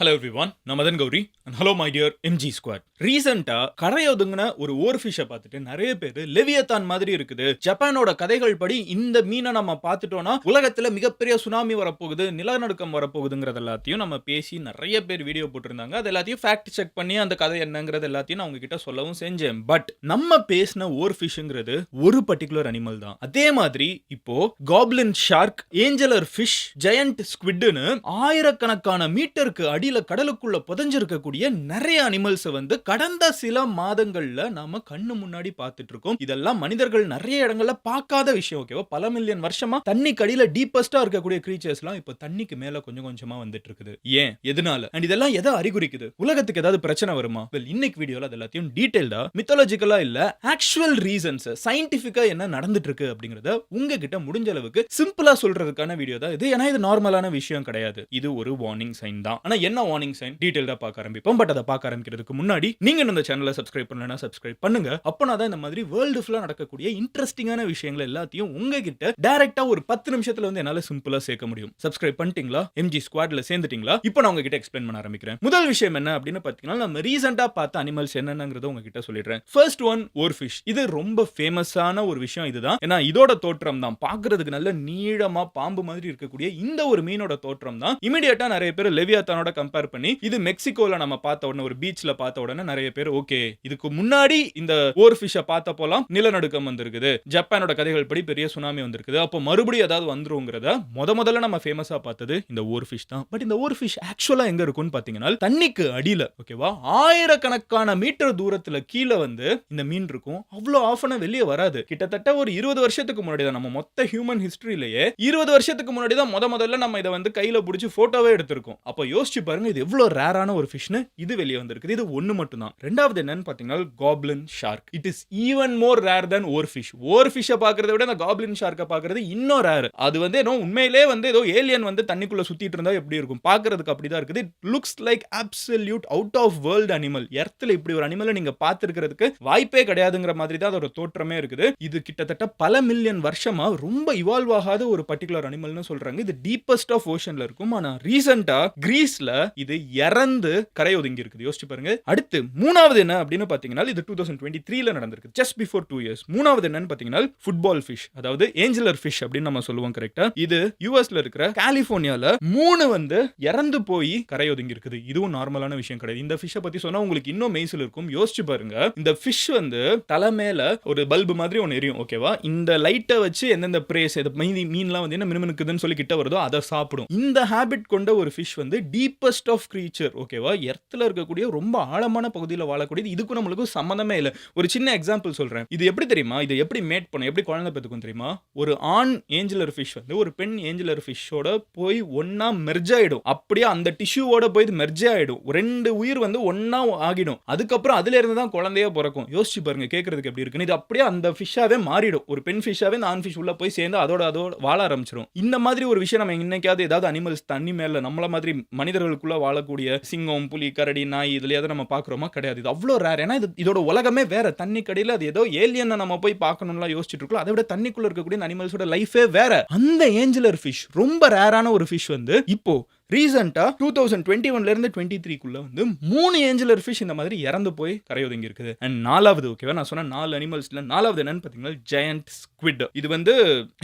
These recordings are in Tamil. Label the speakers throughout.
Speaker 1: ஹலோ எவ்ரி ஒன் நான் Madan Gowri. And hello my dear MG squad ரீசெண்டாக கரை ஒதுங்கின ஒரு ஓர் ஃபிஷ்ஷை பார்த்துட்டு நிறைய பேர் லெவியத்தான் மாதிரி இருக்குது. ஜப்பானோட கதைகள் படி இந்த மீனை நம்ம பார்த்துட்டோம்னா உலகத்தில் மிகப்பெரிய சுனாமி வரப்போகுது நிலநடுக்கம் வரப்போகுதுங்கிறது எல்லாத்தையும் நம்ம பேசி நிறைய பேர் வீடியோ போட்டிருந்தாங்க. அது எல்லாத்தையும் ஃபேக்ட் செக் பண்ணி அந்த கதை என்னங்கிறது எல்லாத்தையும் நான் உங்ககிட்ட சொல்லவும் செஞ்சேன். பட் நம்ம பேசின ஓர் ஃபிஷ்ங்கிறது ஒரு பர்டிகுலர் அனிமல் தான். அதே மாதிரி இப்போ goblin shark angler fish giant ஸ்குவிட்னு ஆயிரக்கணக்கான மீட்டருக்கு அடி அடியில கடலுக்குள்ள புதஞ்சிருக்கக்கூடிய நிறைய அனிமல்ஸ் வந்து கடந்த சில மாதங்கள்ல நாம கண்ணு முன்னாடி பார்த்துட்டு இருக்கோம். இதெல்லாம் மனிதர்கள் நிறைய இடங்கள்ல பார்க்காத விஷயம் ஓகேவா பல மில்லியன் வருஷமா தண்ணிக்கு அடியில டீப்பஸ்டா இருக்கக்கூடிய கிரீச்சர்ஸ்லாம் இப்போ தண்ணிக்கு மேல கொஞ்சம் கொஞ்சமா வந்துட்டு இருக்குது. ஏன்? எதனால? அண்ட் இதெல்லாம் எதை அறிகுறிக்குது? உலகத்துக்கு ஏதாவது பிரச்சனை வருமா? வெல் இன்னைக்கு வீடியோல அது எல்லாத்தையும் டீடைல்டா மித்தாலஜிக்கலா இல்ல ஆக்சுவல் ரீசன்ஸ் சயின்டிபிக்கா என்ன நடந்துட்டு இருக்கு அப்படிங்கறத உங்ககிட்ட முடிஞ்ச அளவுக்கு சிம்பிளா சொல்றதுக்கான வீடியோ தான் இது. ஏன்னா இது நார்மலான விஷயம் கிடையாது. இது ஒரு வார்னிங் சைன் தான். ஆனா என்ன வார்னிங் சைன் டீட்டெயிலாக பார்க்க ஆரம்பிப்போம். பட் அதை பார்க்க ஆரம்பிக்கிறதுக்கு முன்னாடி நீங்க இந்த சேனலை சப்ஸ்கிரைப் பண்ணலனா சப்ஸ்கிரைப் பண்ணுங்க. அப்போனா தான் இந்த மாதிரி வேர்ல்டு ஃபுல்லா நடக்கக்கூடிய இன்ட்ரெஸ்டிங்கான விஷயங்கள் எல்லாத்தையும் உங்ககிட்ட டேரெக்டாக ஒரு பத்து நிமிஷத்தில் வந்து என்னால் சிம்பிளாக சேர்க்க முடியும். சப்ஸ்கிரைப் பண்ணிட்டீங்களா? எம்ஜி ஸ்குவாட்ல சேர்ந்துட்டீங்களா? இப்போ நான் உங்ககிட்ட எக்ஸ்பிளைன் பண்ண ஆரம்பிக்கிறேன். முதல் விஷயம் என்ன அப்படின்னு பார்த்தீங்கன்னா நம்ம ரீசெண்டாக பார்த்த அனிமல்ஸ் என்னங்கிறத உங்ககிட்ட சொல்லிடுறேன். ஃபர்ஸ்ட் ஒன் ஒரு ஃபிஷ் இது ரொம்ப ஃபேமஸான ஒரு விஷயம் இதுதான். ஏன்னா இதோட தோற்றம் தான். பார்க்கறதுக்கு நல்ல நீளமா பாம்பு மாதிரி இருக்கக்கூடிய இந்த ஒரு மீனோட தோற்றம் தான். இமிடியேட்டா நிறைய பேர் லெவியாத்தானோட கம்பேர் பண்ணி இது மெக்சிகோல நம்ம பார்த்த உடனே ஒரு பீச்ல பார்த்த உடனே நிறைய பேர் ஓகே இதுக்கு முன்னாடி இந்த ஓர் ஃபிஷ்ஷை பார்த்த போலாம் நிலநடுக்கம் வந்திருக்குது. ஜப்பானோட கதைகள் படி பெரிய சுனாமி வந்திருக்குது. அப்போ மறுபடியும் ஏதாவது வந்துருங்கிறத முத முதல்ல நம்ம ஃபேமஸா பார்த்தது இந்த ஓர் ஃபிஷ் தான். பட் இந்த ஓர் ஃபிஷ் ஆக்சுவலா எங்க இருக்கும்னு பாத்தீங்கன்னா தண்ணிக்கு அடியில ஓகேவா ஆயிரக்கணக்கான மீட்டர் தூரத்துல கீழே வந்து இந்த மீன் இருக்கும். அவ்வளோ ஆஃபனா வெளியே வராது. கிட்டத்தட்ட ஒரு இருபது வருஷத்துக்கு முன்னாடி தான் நம்ம மொத்த ஹியூமன் ஹிஸ்டரியிலேயே இருபது வருஷத்துக்கு முன்னாடி தான் முத முதல்ல நம்ம இதை வந்து கையில பிடிச்சி போட்டோவே எடுத்திருக்கோம். அப்போ யோசிச்சு பாருங்க இது எவ்வளவு ரேரான ஒரு ஃபிஷ்னு இது வெளியே வந்திருக்குது. இது ஒன்று மட்டும் தான் ரெண்டாவது என்னன்னு பாத்தீங்கன்னா goblin shark it is even more rare than oar fish oar ஃபிஷ்ஷை பார்க்கறத விட அந்த காப்ளின் ஷார்க்கை பார்க்கறது இன்னும் ரேர் அது வந்து ஏதோ உண்மையிலே வந்து ஏதோ ஏலியன் வந்து தண்ணிக்குள்ள சுத்திட்டு இருந்தா எப்படி இருக்கும்? பார்க்கறதுக்கு அப்படிதான் இருக்குது. It looks like absolute out of world animal எர்த்தில் இப்படி ஒரு அனிமலை நீங்க பார்த்துருக்கிறதுக்கு வாய்ப்பே கிடையாதுங்கிற மாதிரி தான் அதோட தோற்றமே இருக்குது. இது கிட்டத்தட்ட பல மில்லியன் வருஷமா ரொம்ப இவால்வ் ஆகாத ஒரு பர்டிகுலர் அனிமல்னு சொல்றாங்க. இது டீப்பஸ்ட் ஆஃப் ஓஷன்ல இருக்கும். ஆனா ரீசெண்டா கிரீஸ்ல இது இறந்து கரை ஒதுங்கி இருக்குது. யோசிச்சு பாருங்க. அடுத்து மூணாவது என்ன அப்படின்னு பாத்தீங்கன்னா இது டூ தௌசண்ட் டுவெண்ட்டி த்ரீல நடந்திருக்கு. ஜஸ்ட் பிஃபோர் டூ இயர்ஸ் மூணாவது என்னன்னு பாத்தீங்கன்னா ஃபுட்பால் ஃபிஷ் அதாவது ஏஞ்சலர் ஃபிஷ் அப்படின்னு நம்ம சொல்லுவோம் கரெக்டா இது யூஎஸ்ல இருக்கிற கலிபோர்னியால மூணு வந்து இறந்து போய் கரை ஒதுங்கி இருக்குது. இதுவும் நார்மலான விஷயம் கிடையாது. இந்த ஃபிஷ்ஷை பத்தி சொன்னா உங்களுக்கு இன்னும் மெய்சில் இருக்கும். யோசிச்சு பாருங்க. இந்த ஃபிஷ் வந்து தலை மேல ஒரு பல்பு மாதிரி ஒன்று எரியும் ஓகேவா இந்த லைட்டை வச்சு எந்தெந்த பிரேஸ் மீதி மீன்லாம் வந்து என்ன மினுமினுக்குதுன்னு சொல்லி கிட்ட வருதோ அதை சாப்பிடும். இந்த ஹேபிட் கொண்ட ஒரு ஃபிஷ் வந்து டீப்பஸ்ட் ஆஃப் க்ரீச்சர். ஓகேவா? எர்த்தில் இருக்கக்கூடிய ரொம்ப ஆழமான பகுதியில் வாழக்கூடியது. இதுக்கும் நம்மளுக்கும் சம்மந்தமே இல்லை. ஒரு சின்ன எக்ஸாம்பிள் சொல்றேன். இது எப்படி தெரியுமா? இது எப்படி மேட் பண்ணும் எப்படி குழந்தை பெற்றுக்கும் தெரியுமா? ஒரு ஆண் ஏஞ்சலர் ஃபிஷ் வந்து ஒரு பெண் ஏஞ்சலர் ஃபிஷ்ஷோட போய் ஒன்றா மெர்ஜ் ஆகிடும் அப்படியே அந்த டிஷ்யூவோட போய் மெர்ஜ் ஆகிடும் ரெண்டு உயிர் வந்து ஒன்றா ஆகிடும். அதுக்கப்புறம் அதுல இருந்து தான் குழந்தையே பிறக்கும். யோசிச்சு பாருங்க கேட்கறதுக்கு எப்படி இருக்குன்னு. இது அப்படியே அந்த ஃபிஷ்ஷாவே மாறிடும். ஒரு பெண் ஃபிஷ்ஷாவே இந்த ஆண் ஃபிஷ் உள்ள போய் சேர்ந்து அதோட அதோட வாழ ஆரம்பிச்சிடும் இந்த மாதிரி ஒரு விஷயம் நம்ம இன்னைக்காவது ஏதாவது அனிமல்ஸ் தண்ணி மேல நம்மள மாதிரி மனிதர்கள் மனிதர்களுக்குள்ள வாழக்கூடிய சிங்கம் புலி கரடி நாய் இதுலயாவது நம்ம பாக்குறோமா கிடையாது. இது அவ்வளோ ரேர் ஏன்னா இது இதோட உலகமே வேற. தண்ணி கடையில் அது ஏதோ ஏலியனை நம்ம போய் பார்க்கணும்லாம் யோசிச்சுட்டு இருக்கோம். அதை விட தண்ணிக்குள்ள இருக்கக்கூடிய அனிமல்ஸோட லைஃபே வேற. அந்த ஏஞ்சலர் ஃபிஷ் ரொம்ப ரேரான ஒரு ஃபிஷ் வந்து இப்போ ரீசெண்டாக டூ தௌசண்ட் டுவெண்ட்டி ஒன்லேருந்து டுவெண்ட்டி த்ரீக்குள்ளே வந்து மூணு ஏஞ்சலர் ஃபிஷ் இந்த மாதிரி இறந்து போய் கரையொதுங்கி இருக்குது. அண்ட் நாலாவது ஓகேவா நான் சொன்ன நாலு அனிமல்ஸ்ல நாலாவது என்னன்னு பார்த்தீங்கன்னா ஜெயண்ட் ஸ்குவிட் இது வந்து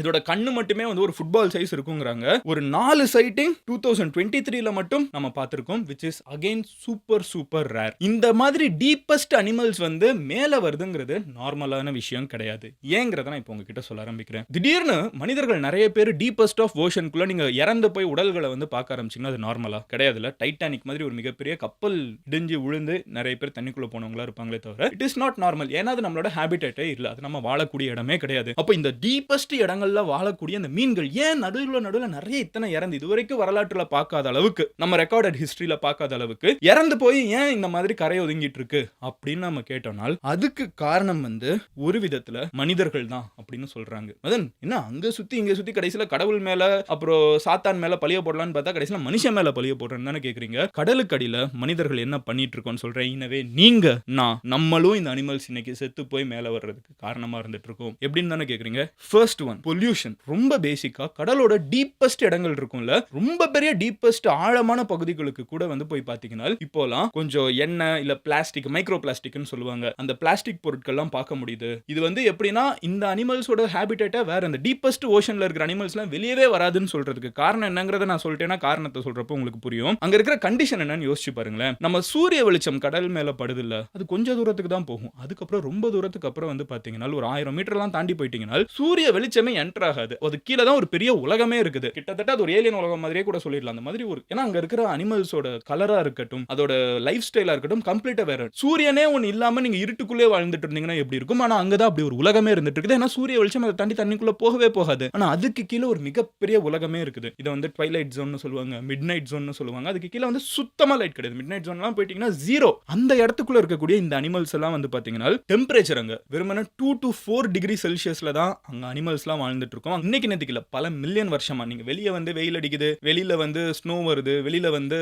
Speaker 1: இதோட கண்ணு மட்டுமே வந்து ஒரு ஃபுட்பால் சைஸ் இருக்குங்கிறாங்க. ஒரு நாலு சைட்டிங் டூ தௌசண்ட் டுவெண்ட்டி த்ரீல மட்டும் நம்ம பார்த்துருக்கோம் which is again super super rare இந்த மாதிரி டீப்பஸ்ட் அனிமல்ஸ் வந்து மேலே வருதுங்கிறது நார்மலான விஷயம் கிடையாது. ஏங்கிறத நான் இப்போ உங்ககிட்ட சொல்ல ஆரம்பிக்கிறேன். திடீர்னு மனிதர்கள் நிறைய பேர் டீப்பஸ்ட் ஆஃப் ஓஷனுக்குள்ளே நீங்கள் இறந்து போய் உடல்களை வந்து பார்க்க ஆரம்பிச்சீங்கன்னா அது நார்மலா கிடையாதுல டைட்டானிக் மாதிரி ஒரு மிகப்பெரிய கப்பல் இடிஞ்சு உழுந்து நிறைய பேர் தண்ணிக்குள்ள போனவங்களா இருப்பாங்களே தவிர இட் இஸ் நாட் நார்மல் ஏன்னா அது நம்மளோட ஹேபிட்டேட்டே இல்ல. அது நம்ம வாழக்கூடிய இடமே கிடையாது. அப்போ இந்த டீப்பஸ்ட் இடங்கள்ல வாழக்கூடிய அந்த மீன்கள் ஏன் நடுவில் நடுவில் நிறைய இத்தனை இறந்து இதுவரைக்கும் வரலாற்றுல பார்க்காத அளவுக்கு நம்ம ரெக்கார்டட் ஹிஸ்டரியில பார்க்காத அளவுக்கு இறந்து போய் ஏன் இந்த மாதிரி கரை ஒதுங்கிட்டு இருக்கு அப்படின்னு நம்ம கேட்டோம்னால் அதுக்கு காரணம் வந்து ஒரு விதத்தில் மனிதர்கள் தான் அப்படின்னு சொல்றாங்க. மதன் என்ன அங்க சுத்தி இங்க சுத்தி கடைசியில கடவுள் மேல அப்புறம் சாத்தான் மேலே பழிய போடலான்னு பார்த்தா கடைசியில மனுஷன் மேல பழிய போடுறேன்னு தானே கேக்குறீங்க? கடலுக்கு அடியில மனிதர்கள் என்ன பண்ணிட்டு இருக்கோம்னு சொல்றேன். எனவே நீங்க நான் நம்மளும் இந்த அனிமல்ஸ் இன்னைக்கு செத்து போய் மேல வர்றதுக்கு காரணமா இருந்துட்டு இருக்கோம் எப்படின்னு தானே கேக்குறீங்க? ஃபர்ஸ்ட் ஒன் பொல்யூஷன் ரொம்ப பேசிக்கா கடலோட டீப்பஸ்ட் இடங்கள் இருக்கும்ல ரொம்ப பெரிய டீப்பஸ்ட் ஆழமான பகுதிகளுக்கு கூட வந்து போய் பாத்தீங்கன்னா இப்போலாம் கொஞ்சம் எண்ணெய் இல்ல பிளாஸ்டிக் மைக்ரோ பிளாஸ்டிக்னு சொல்லுவாங்க. அந்த பிளாஸ்டிக் பொருட்கள்லாம் பார்க்க முடியுது. இது வந்து எப்படின்னா இந்த அனிமல்ஸோட ஹேபிட்டேட்டை வேற இந்த டீப்பஸ்ட் ஓஷன்ல இருக்கிற அனிமல்ஸ்லாம் வெளியவே வராதுன்னு சொல்றதுக்கு காரணம் என்னங்கிறத நான் சொல்லிட்டேன்னா காரணத்தை சொல்றப்போ உங்களுக்கு புரியும். அங்க இருக்கிற கண்டிஷன் என்னன்னு யோசிச்சு பாருங்களேன். நம்ம சூரிய வெளிச்சம் கடல் மேல படுது இல்ல அது கொஞ்ச தூரத்துக்கு தான் போகும். அதுக்கப்புறம் ரொம்ப தூரத்துக்கு அப்புறம் வந்து பாத்தீங்கன்னா ஒரு ஆயிரம் மீட்டர்லாம் தாண்டி போயிட்டீங்கன்னா சூரிய வெளிச்சமே என்டர் ஆகாது. அது கீழே தான் ஒரு பெரிய உலகமே இருக்குது. கிட்டத்தட்ட அது ஒரு ஏலியன் உலகம் மாதிரியே கூட சொல்லிடலாம். அந்த மாதிரி ஒரு ஏன்னா அங்க இருக்கிற அனிமல்ஸோட கலரா இருக்கட்டும் அதோட லைஃப் ஸ்டைலா இருக்கட்டும் கம்ப்ளீட்டா வேற. சூரியனே ஒன்று இல்லாம நீங்க இருட்டுக்குள்ளே வாழ்ந்துட்டு இருந்தீங்கன்னா எப்படி இருக்கும்? ஆனா அங்கதான் அப்படி ஒரு உலகமே இருந்துட்டு இருக்குது. ஏன்னா சூரிய வெளிச்சம் அதை தாண்டி தண்ணிக்குள்ள போகவே போகாது. ஆனா அதுக்கு கீழே ஒரு மிகப்பெரிய உலகமே இருக்குது. இதை வந்து ட்வைலைட் ஜோன் சொல்லுவாங்க. மிட் நைட் ஜோன் சொல்லுவாங்க. அதுக்கு கீழே வந்து சுத்தமாக லைட் கிடையாது. மிட் நைட் ஜோன்லாம் போயிட்டீங்கன்னா ஜீரோ அந்த இடத்துக்குள்ள இருக்கக்கூடிய இந்த அனிமல்ஸ் எல்லாம் வந்து பார்த்தீங்கன்னா டெம்பரேச்சர் அங்கே வெறுமனே டூ டு ஃபோர் டிகிரி செல்சியஸில் தான் அங்கே அனிமல்ஸ்லாம் வாழ்ந்துட்டு இருக்கோம். இன்னைக்கு நேற்றுக்கு பல மில்லியன் வருஷமா. நீங்கள் வெளியே வந்து வெயில் அடிக்குது வெளியில் வந்து ஸ்னோ வருது வெளியில் வந்து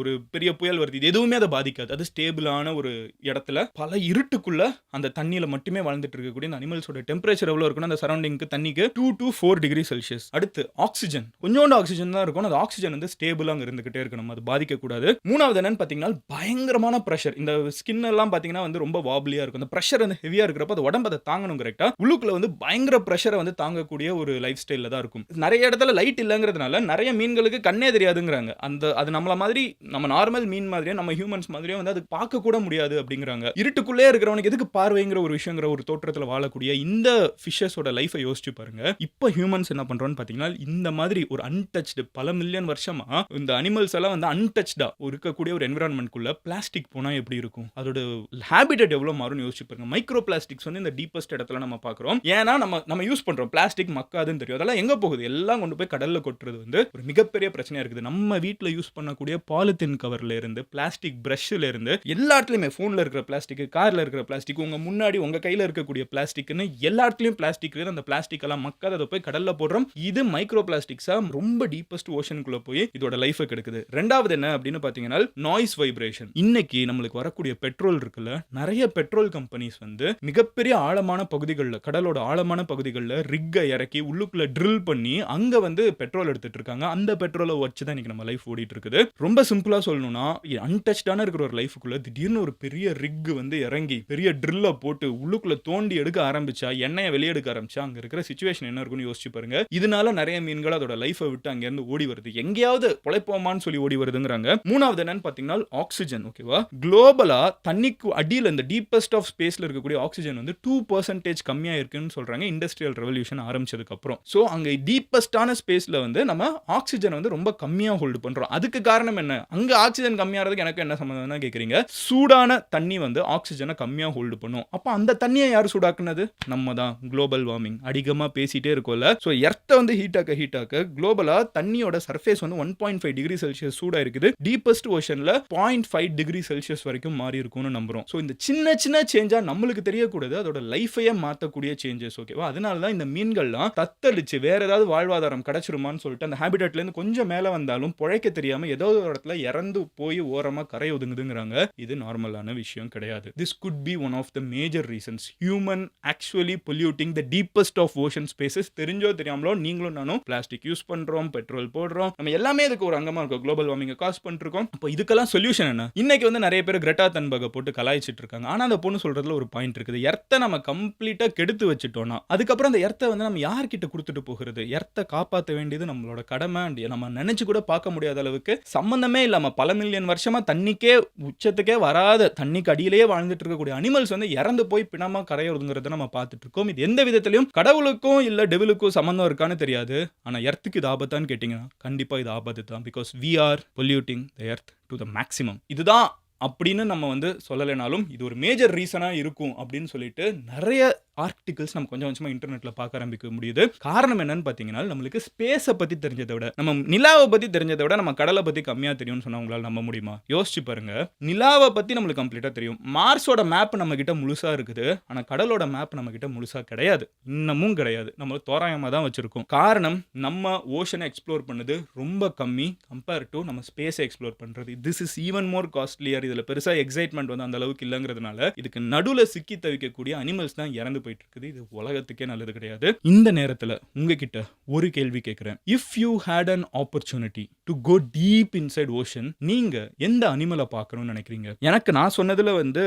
Speaker 1: ஒரு பெரிய புயல் வருது. இது எதுவுமே அதை பாதிக்காது. அது ஸ்டேபிளான ஒரு இடத்துல பல இருட்டுக்குள்ள அந்த தண்ணியில் மட்டுமே வாழ்ந்துட்டு இருக்கக்கூடிய இந்த அனிமல்ஸோட டெம்பரேச்சர் எவ்வளோ இருக்குன்னா அந்த சரௌண்டிங்க்கு தண்ணிக்கு two to four degree Celsius அடுத்து ஆக்சிஜன் கொஞ்சோண்டு ஆக்சிஜன் தான் இருக்கும் அந்த ஆக்சிஜன் வந்து ஸ்டேபிளாக அங்க இருந்துகிட்டே இருக்கணும். அது பாதிக்கக்கூடாது. மூணாவது என்னன்னு பார்த்தீங்கன்னா பயங்கரமான ப்ரெஷர் இந்த ஸ்கின் எல்லாம் பார்த்தீங்கன்னா வந்து ரொம்ப வாப்லியாக இருக்கும். அந்த ப்ரெஷர் வந்து ஹெவியாக இருக்கிறப்ப அது உடம்பு அதை தாங்கணும் கரெக்டாக உள்ளுக்குள்ள வந்து பயங்கர ப்ரெஷரை வந்து தாங்கக்கூடிய ஒரு லைஃப் ஸ்டைலில் தான் இருக்கும். நிறைய இடத்துல லைட் இல்லைங்கிறதுனால நிறைய மீன்களுக்கு கண்ணே தெரியாதுங்கிறாங்க. அந்த அது நம்மள மாதிரி நம்ம நார்மல் மீன் மாதிரியே நம்ம ஹியூமன்ஸ் மாதிரியே வந்து அது பார்க்க கூட முடியாது அப்படிங்கிறாங்க. இருட்டுக்குள்ளே இருக்கிறவனுக்கு எதுக்கு பார்வைங்கிற ஒரு விஷயங்கிற ஒரு தோற்றத்தில் வாழக்கூடிய இந்த ஃபிஷஸோட லைஃபை யோசிச்சு பாருங்க. இப்போ ஹியூமன்ஸ் என்ன பண்றோம்னு பார்த்தீங்கன்னா இந்த மாதிரி ஒரு அன்டச்டு பல மில்லியன் வருஷம் இந்த அனிமல்ஸ் எல்லாம் வந்து அன்டச்டா இருக்கக்கூடிய ஒரு என்விரான்மெண்ட்குள்ள பிளாஸ்டிக் போனா எப்படி இருக்கும்? அதோட ஹேபிட்டட் எவ்வளவு மாறும்னு யோசிச்சு பாருங்க. மைக்ரோ பிளாஸ்டிக்ஸ் வந்து இந்த டீப்பஸ்ட் இடத்துல நம்ம பார்க்குறோம். ஏன்னா நம்ம நம்ம யூஸ் பண்றோம். பிளாஸ்டிக் மக்காதுன்னு தெரியும். அதெல்லாம் எங்க போகுது? எல்லாம் கொண்டு போய் கடல்ல கொட்டுறது வந்து ஒரு மிகப்பெரிய பிரச்சனையா இருக்குது. நம்ம வீட்டில் யூஸ் பண்ணக்கூடிய பாலித்தீன் கவர்ல இருந்து பிளாஸ்டிக் பிரஷ்ல இருந்து எல்லா இடத்துலயுமே இருக்கிற பிளாஸ்டிக் கார்ல இருக்கிற பிளாஸ்டிக் உங்க முன்னாடி உங்க கையில இருக்கக்கூடிய பிளாஸ்டிக்னு எல்லாத்துலயும் பிளாஸ்டிக் இருக்குது அந்த பிளாஸ்டிக் எல்லாம் மக்காத அதை போய் கடல்ல போடுறோம். இது மைக்ரோ பிளாஸ்டிக்ஸா ரொம்ப டீப்பஸ்ட் ஓஷனுக்குள்ள போய் இதோட லைஃபை கெடுக்குது. ரெண்டாவது என்ன அப்படின்னு பாத்தீங்கன்னா நாய்ஸ் வைப்ரேஷன் இன்னைக்கு நம்மளுக்கு வரக்கூடிய பெட்ரோல் இருக்குல்ல நிறைய பெட்ரோல் கம்பெனிஸ் வந்து மிகப்பெரிய ஆழமான பகுதிகளில் கடலோட ஆழமான பகுதிகளில் ரிக்கை இறக்கி உள்ளுக்குள்ள ட்ரில் பண்ணி அங்க வந்து பெட்ரோல் எடுத்துட்டு இருக்காங்க. அந்த பெட்ரோலை வச்சு தான் இன்னைக்கு நம்ம லைஃப் ஓடிட்டு இருக்குது. ரொம்ப சிம்பிளா சொல்லணும்னா அன்டச்டான இருக்கிற ஒரு லைஃபுக்குள்ள திடீர்னு ஒரு பெரிய ரிக் வந்து இறங்கி பெரிய ட்ரில்லை போட்டு உள்ளுக்குள்ள தோண்டி எடுக்க ஆரம்பிச்சா எண்ணெயை வெளியெடுக்க ஆரம்பிச்சா அங்க இருக்கிற சுச்சுவேஷன் என்ன இருக்கும்னு யோசிச்சு பாருங்க. இதனால நிறைய மீன்கள் அதோட லைஃபை விட்டு அங்கேருந்து ஓடி வருது. எப்படியாவது பொழைப்போமான்னு சொல்லி ஓடி வருதுங்கிறாங்க. மூணாவது என்னன்னு பார்த்தீங்கன்னா ஆக்சிஜன் ஓகேவா குளோபலா தண்ணிக்கு அடியில் இந்த டீப்பஸ்ட் ஆஃப் ஸ்பேஸ்ல இருக்கக்கூடிய ஆக்சிஜன் வந்து டூ பர்சன்டேஜ் கம்மியாக இருக்குன்னு சொல்றாங்க இண்டஸ்ட்ரியல் ரெவல்யூஷன் ஆரம்பிச்சதுக்கு அப்புறம். ஸோ அங்கே டீப்பஸ்டான ஸ்பேஸ்ல வந்து நம்ம ஆக்சிஜன் வந்து ரொம்ப கம்மியாக ஹோல்டு பண்றோம். அதுக்கு காரணம் என்ன? அங்க ஆக்சிஜன் கம்மியாகிறதுக்கு எனக்கு என்ன சம்மந்தம்னா கேட்குறீங்க சூடான தண்ணி வந்து ஆக்சிஜனை கம்மியாக ஹோல்டு பண்ணும். அப்போ அந்த தண்ணியை யார் சூடாக்குனது? நம்ம தான் குளோபல் வார்மிங் அதிகமாக பேசிட்டே இருக்கோம்ல. ஸோ எர்த்தை வந்து ஹீட் ஆக்க ஹீட் ஆக்க குளோபலாக தண்ணியோட சர்ஃபேஸ் வந்து one point five degree Celsius சூடா இருக்குது டீப்பஸ்ட் ஓஷன்ல பாயிண்ட் ஃபைவ் டிகிரி செல்சியஸ் வரைக்கும் மாறி இருக்கும்னு நம்புறோம். ஸோ இந்த சின்ன சின்ன சேஞ்சா நம்மளுக்கு தெரியக்கூடாது. அதோட லைஃபையே மாற்றக்கூடிய சேஞ்சஸ் ஓகேவா அதனால தான் இந்த மீன்கள்லாம் தத்தளிச்சு வேற ஏதாவது வாழ்வாதாரம் கிடைச்சிருமான்னு சொல்லிட்டு அந்த ஹேபிட்டட்ல இருந்து கொஞ்சம் மேலே வந்தாலும் பிழைக்க தெரியாம ஏதோ ஒரு இடத்துல இறந்து போய் ஓரமா கரை ஒதுங்குதுங்கிறாங்க. இது நார்மலான விஷயம் கிடையாது. This could be one of the major reasons human actually polluting the deepest of ocean spaces தெரிஞ்சோ தெரியாமலோ நீங்களும் நானும் பிளாஸ்டிக் யூஸ் பண்றோம் பெட்ரோல் போடுறோம். நம்ம எல்லாமே இதுக்கு ஒரு அங்கமாக இருக்கும். குளோபல் வார்மிங்கை காஸ் பண்ணிருக்கோம் அப்போ இதுக்கெல்லாம் சொல்யூஷன் என்ன? இன்னைக்கு வந்து நிறைய பேர் கிரெட்டா தன்பகை போட்டு கலாய்ச்சிட்டு இருக்காங்க ஆனால் அந்த பொண்ணு சொல்றதுல ஒரு பாயிண்ட் இருக்குது. எர்த்தை நம்ம கம்ப்ளீட்டாக கெடுத்து வச்சுட்டோம்னா அதுக்கப்புறம் அந்த எர்த்தை வந்து நம்ம யார்கிட்ட கொடுத்துட்டு போகிறது? எர்த்தை காப்பாற்ற வேண்டியது நம்மளோட கடமை. நம்ம நினைச்சு கூட பார்க்க முடியாத அளவுக்கு சம்மந்தமே இல்லாமல் பல மில்லியன் வருஷமாக தண்ணிக்கே உச்சத்துக்கே வராத தண்ணிக்கு அடியிலேயே வாழ்ந்துட்டு இருக்கக்கூடிய அனிமல்ஸ் வந்து இறந்து போய் பிணமாக கரையிறதுங்கிறத நம்ம பார்த்துட்டு இருக்கோம் இது எந்த விதத்திலையும் கடவுளுக்கும் இல்லை டெவிலுக்கும் சம்மந்தம் இருக்கான்னு தெரியாது. ஆனால் எர்த்துக்கு இது ஆபத்தான்னு கேட்டிங்கன்னா கண்டிப்பாக இது ஆபத்து தான் because we are polluting the earth to the maximum இதுதான் அப்படின்னு நம்ம வந்து சொல்லலைனாலும் இது ஒரு மேஜர் ரீசனாக இருக்கும் அப்படின்னு சொல்லிட்டு நிறைய ஆர்டிகல்ஸ் நம்ம கொஞ்சம் கொஞ்சமாக இன்டர்நெட்டில் பார்க்க ஆரம்பிக்க முடியுது. காரணம் என்னன்னு பார்த்தீங்கன்னா நம்மளுக்கு ஸ்பேஸை பற்றி தெரிஞ்சதை விட நம்ம நிலாவை பற்றி தெரிஞ்சதை விட நம்ம கடலை பற்றி கம்மியாக தெரியும்னு சொன்னால் உங்களால் நம்ப முடியுமா? யோசிச்சு பாருங்க. நிலாவை பற்றி நம்மளுக்கு கம்ப்ளீட்டாக தெரியும். மார்ஸோட மேப் நம்ம கிட்ட முழுசாக இருக்குது. ஆனால் கடலோட மேப் நம்ம கிட்ட முழுசாக கிடையாது. இன்னமும் கிடையாது. நம்ம தோராயமாக தான் வச்சுருக்கோம். காரணம் நம்ம ஓஷனை எக்ஸ்ப்ளோர் பண்ணது ரொம்ப கம்மி கம்பேர் டு நம்ம ஸ்பேஸை எக்ஸ்ப்ளோர் பண்ணுறது this is even more costlier இதில் பெருசாக எக்ஸைட்மெண்ட் வந்து அந்த அளவுக்கு இல்லைங்கிறதுனால இதுக்கு நடுவில் சிக்கி தவிக்கக்கூடிய அனிமல்ஸ் தான் இறந்து போயிட்டு இருக்குது இது உலகத்துக்கே நல்லது கிடையாது. இந்த நேரத்துல உங்ககிட்ட ஒரு கேள்வி கேட்குறேன் if you had an opportunity to go deep inside ocean நீங்க எந்த அனிமலை பார்க்கணும்னு நினைக்கிறீங்க? எனக்கு நான் சொன்னதுல வந்து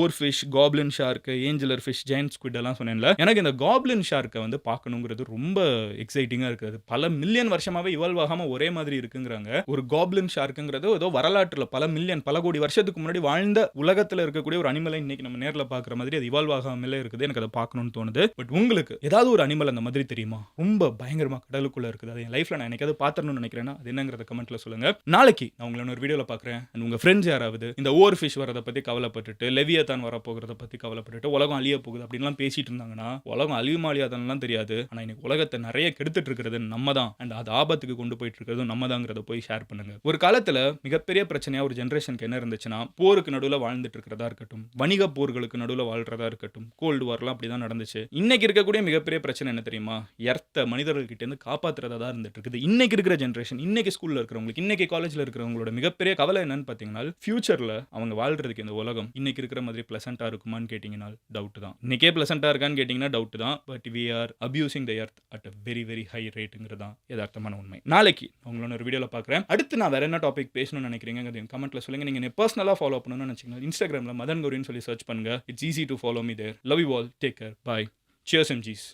Speaker 1: oar fish goblin shark angler fish giant squid எல்லாம் சொன்னேன்ல. எனக்கு இந்த காப்ளின் ஷார்க்கை வந்து பார்க்கணுங்கிறது ரொம்ப எக்ஸைட்டிங்கா இருக்குது. பல மில்லியன் வருஷமாவே இவால்வ் ஆகாமல் ஒரே மாதிரி இருக்குங்கிறாங்க. ஒரு காப்ளின் ஷார்க்குங்கிறது ஏதோ வரலாற்றில் பல மில்லியன் பல கோடி வருஷத்துக்கு முன்னாடி வாழ்ந்த உலகத்துல இருக்கக்கூடிய ஒரு அனிமலை இன்னைக்கு நம்ம நேரில் பார்க்குற மாதிரி அது இவால்வ் ஆகாமலே இருக்குது. எனக்கு அதை பார்க்கணும்னு தோணுது. பட் உங்களுக்கு ஏதாவது ஒரு அனிமல் அந்த மாதிரி தெரியுமா? ரொம்ப பயங்கரமாக கடலுக்குள்ள இருக்குது. அது என் லைஃப்பில் நான் என்னைக்காவது பார்த்துடணும்னு நினைக்கிறேன்னா அது என்னங்கிறத கமெண்ட்டில் சொல்லுங்க. நாளைக்கு நான் உங்களை ஒரு வீடியோவில் பார்க்குறேன். அண்ட் உங்கள் ஃப்ரெண்ட்ஸ் யாராவது இந்த ஓவர் ஃபிஷ் வரதை பற்றி கவலைப்பட்டுட்டு லெவியத்தான் வர போகிறத கவலைப்பட்டுட்டு உலகம் அழிய போகுது அப்படின்லாம் பேசிட்டு இருந்தாங்கன்னா உலகம் அழியுமா அழியாதெல்லாம் தெரியாது. ஆனால் இன்னைக்கு உலகத்தை நிறைய கெடுத்துட்டு இருக்கிறது நம்ம தான். அண்ட் அது ஆபத்துக்கு கொண்டு போயிட்டு இருக்கிறது நம்ம தாங்கிறத போய் ஷேர் பண்ணுங்க. ஒரு காலத்தில் மிகப்பெரிய பிரச்சனையாக ஒரு ஜென்ரேஷனுக்கு என்ன இருந்துச்சுன்னா போருக்கு நடுவில் வாழ்ந்துட்டு இருக்கிறதா இருக்கட்டும் வணிக போர்களுக்கு நடுவில் வாழ்றதா இருக்கட்டும் கோல்டு வார்லாம் தான் நடந்துச்சு. இன்னைக்கு இருக்கக்கூடிய மிகப்பெரிய பிரச்சனை என்ன தெரியுமா? எர்த்த மனிதர்கள்கிட்ட இருந்து காப்பாத்துறதா தான் இருந்துட்டு இருக்குது இன்னைக்கு இருக்கிற ஜென்ரேஷன் இன்னைக்கு ஸ்கூல்ல இருக்கிறவங்களுக்கு இன்னைக்கு காலேஜ்ல இருக்கிறவங்களோட மிகப்பெரிய கவலை என்னன்னு பாத்தீங்கன்னா ஃபியூச்சர்ல அவங்க வாழ்றதுக்கு இந்த உலகம் இன்னைக்கு இருக்கிற மாதிரி பிளசண்டா இருக்குமான்னு கேட்டீங்கன்னா டவுட் தான். இன்னைக்கே பிளசண்டா இருக்கான்னு கேட்டீங்கன்னா டவுட் தான். But we are abusing the earth at a very very high ரேட்டுங்கிறது தான் யதார்த்தமான உண்மை. நாளைக்கு உங்களோட ஒரு வீடியோல பார்க்குறேன் அடுத்து நான் வேற என்ன டாபிக் பேசணும்னு நினைக்கிறீங்க கமெண்ட்ல சொல்லுங்க. நீங்க என்ன பர்சனலா ஃபாலோ பண்ணணும்னு நினைச்சீங்கன்னா இன்ஸ்டாகிராம்ல மதன் கௌரின்னு சொல்லி சர்ச் பண்ணுங்க. It's easy to follow me there love you all take care bye cheers MGs